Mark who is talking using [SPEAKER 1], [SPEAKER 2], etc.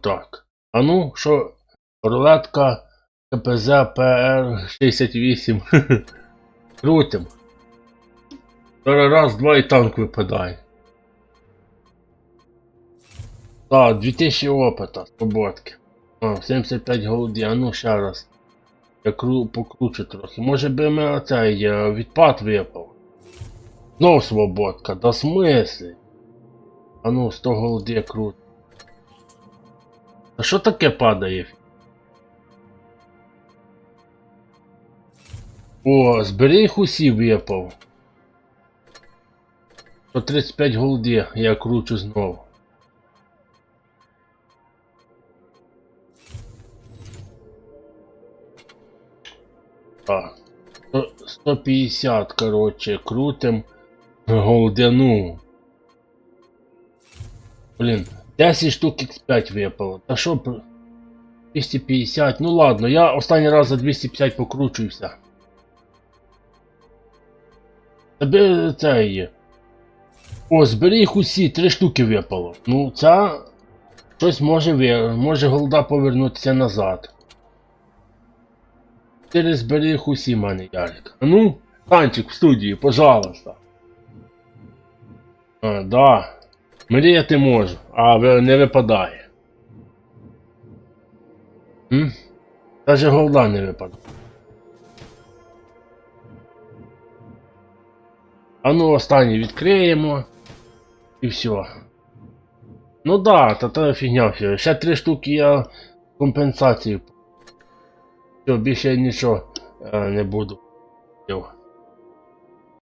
[SPEAKER 1] так. А ну, що, рулетка КПЗ ПР-68. Крутим. Зараз раз, два і танк випадає. Так, 2000 опита, свободки. А, 75 голді, а ну ще раз. Я кру, покручу трохи. Може би ми оцей е, відпад випав. Знов свободка, да смислі. А ну, 100 голди крут. А що таке падає? О, зберіг усі випав. 135 голди, я кручу знову. Так. 150, короче, крутим голдяну. Блін, 10 штук X5 випало. Та що 250, ну ладно, я останній раз за 250 покручуюся. Тебе це є. О, зберіг усі, три штуки випало. Ну, ця щось може ви... може голда повернутися назад. Ти зберіг усі мене, Ярик. Ну, танчик в студії, пожалуйста. А, да. Мріяти можу, а не випадає. М? Даже голда не випадає. А ну останнє відкриємо. І все. Ну да, та та фігня все. Ще три штуки я компенсацію. Все, більше я нічого е, не буду.